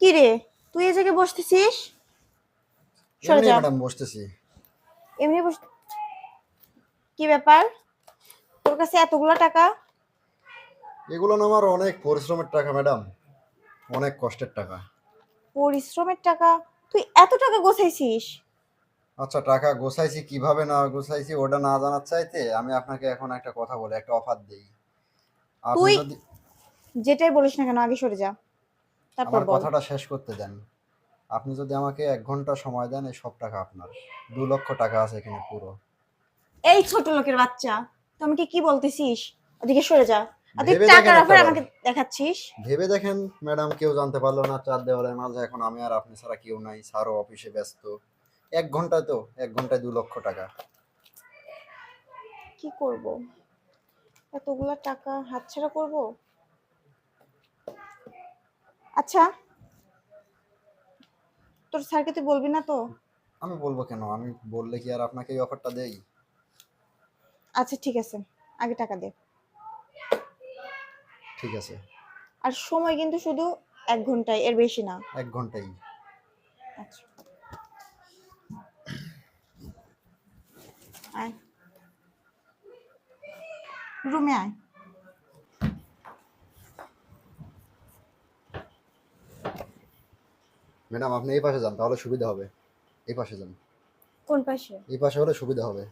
কি রে তুই এই জায়গায় বসতেছিস? সরে যা। ম্যাডাম বসতেছি। এমনি বস কি ব্যাপার? তোর কাছে এতগুলো টাকা? এগুলো না আমার অনেক পরিশ্রমের টাকা ম্যাডাম। অনেক কষ্টের টাকা। পরিশ্রমের টাকা? তুই এত টাকা গোছাইছিস? আচ্ছা টাকা গোছাইছি কীভাবে না গোছাইছি ওটা না জানার চাইতে আমি আপনাকে এখন একটা কথা বলি একটা অফার দেই। আপনি তুই- যদি যেটাই বলিস না কেন আগে সরে যা। আমার কথাটা শেষ করতে দেন। আপনি যদি আমাকে এক ঘণ্টা সময় দেন এই সব টাকা আপনার। দু লক্ষ টাকা আছে এখানে পুরো। এই ছোট লোকের বাচ্চা তুই আমাকে কি বলতেছিস? ওদিকে সরে যা। আর তুই ভেবে টাকার অফার আমাকে দেখাচ্ছিস। ভেবে দেখেন ম্যাডাম কেউ জানতে পারল না চার দেওয়ালের মাঝে এখন আমি আর আপনি ছাড়া কেউ নাই স্যারও অফিসে ব্যস্ত। এক ঘন্টায় তো এক ঘন্টায় দু লক্ষ টাকা। কি করব? এতগুলা টাকা হাতছাড়া করব? আচ্ছা। তোর স্যারকে তুই বলবি না তো? আমি বলব কেন? আমি বললে কি আর আপনাকে এই অফারটা দেই? আচ্ছা ঠিক আছে। আগে টাকা দে। ঠিক আছে। আর সময় কিন্তু শুধু এক ঘন্টায় এর বেশি না। এক ঘন্টাই। আচ্ছা। আয়। রুমে আয়। ম্যাডাম আপনি এই পাশে যান তাহলে সুবিধা হবে। এই পাশে যান। কোন পাশে? এই পাশে হলে সুবিধা হবে।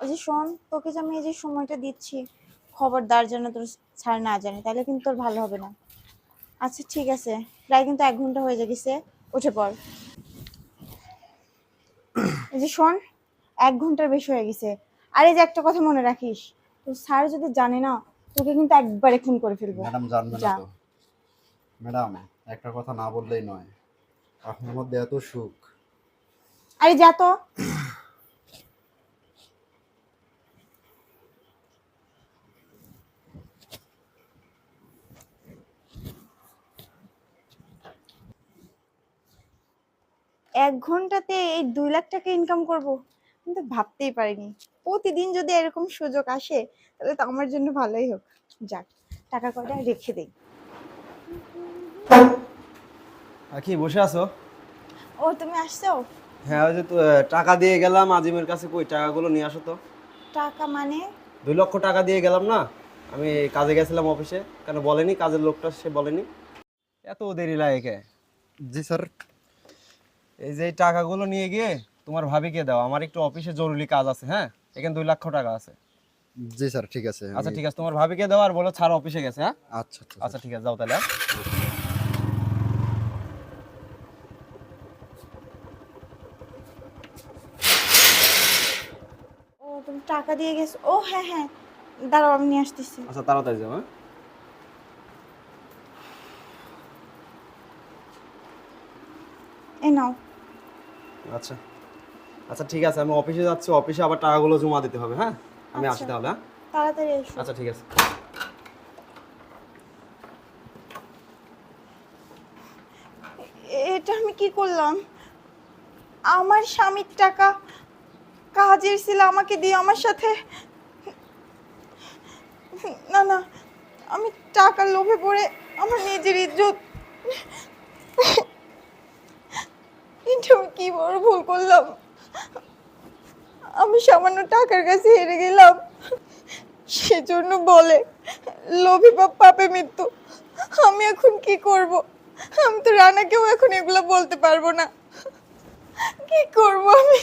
ওই যে শোন তোকে যে আমি এই যে সময়টা দিচ্ছি খবরদার যেন তোর ছাড় না জানি তাহলে কিন্তু তোর ভালো হবে না। আচ্ছা ঠিক আছে। প্রায় কিন্তু এক ঘণ্টা হয়ে গেছে উঠে পড়। এই যে শোন এক ঘণ্টার বেশি হয়ে গেছে। আরে যে একটা কথা মনে রাখিস তোর স্যার যদি জানে না তোকে কিন্তু একবারে খুন করে ফেলব। ম্যাডাম জানবে না তো। ম্যাডাম একটা কথা না বললেই নয় আপনার মধ্যে এত সুখ। আরে যা তো। এক ঘন্টাতে এই দুই লাখ টাকা ইনকাম করব। আমি তো ভাবতেই পারিনি। প্রতিদিন যদি এরকম সুযোগ আসে তাহলে তো আমার জন্য ভালোই হোক। যাক টাকা কয়টা রেখে দেই। আর কি বসে আছো? ও তুমি আসছো? হ্যাঁ ওই যে তো, টাকা দিয়ে গেলাম আজিমের কাছে কই টাকাগুলো নিয়ে আসো তো। টাকা মানে? দুই লক্ষ টাকা দিয়ে গেলাম না? আমি কাজে গেছিলাম অফিসে কেন বলেনি? কাজের লোকটা সে বলেনি। এত দেরি লাগে কে? জি স্যার। এই যে এই টাকাগুলো নিয়ে গিয়ে তোমার ভাবিকে দাও। আমার একটু অফিসে জরুরি কাজ আছে হ্যাঁ? এখানে দুই লক্ষ টাকা আছে। জি স্যার ঠিক আছে। আচ্ছা ঠিক আছে। তোমার ভাবিকে দাও আর বলো ছাড় অফিসে গেছে হ্যাঁ? আচ্ছা আচ্ছা আচ্ছা ঠিক আছে যাও তাহলে হ্যাঁ? ও তুমি টাকা দিয়ে গেছো। ও হ্যাঁ হ্যাঁ। দাঁড়াও আমি নিয়ে আসতেছি। আচ্ছা তাড়াতাড়ি যাও হ্যাঁ? এই নাও। আচ্ছা। আচ্ছা ঠিক আছে আমি অফিসে যাচ্ছি অফিসে আবার টাকাগুলো জমা দিতে হবে হ্যাঁ? আমি আসি আচ্ছা। তাহলে হ্যাঁ? তাড়াতাড়ি এসো। আচ্ছা ঠিক আছে। এটা আমি কি করলাম? আমার স্বামীর টাকা কাজের ছিল আমাকে দিয়ে আমার সাথে। না না আমি টাকার লোভে পড়ে আমার নিজের ইজ্জত। এটা আমি কি বড় ভুল করলাম? আমি সামান্য টাকার কাছে হেরে গেলাম। সেজন্য বলে, লোভী পাপ পাপে মৃত্যু, আমি এখন কি করব? আমি তো রানাকেও এখন এগুলো বলতে পারব না। কি করব আমি?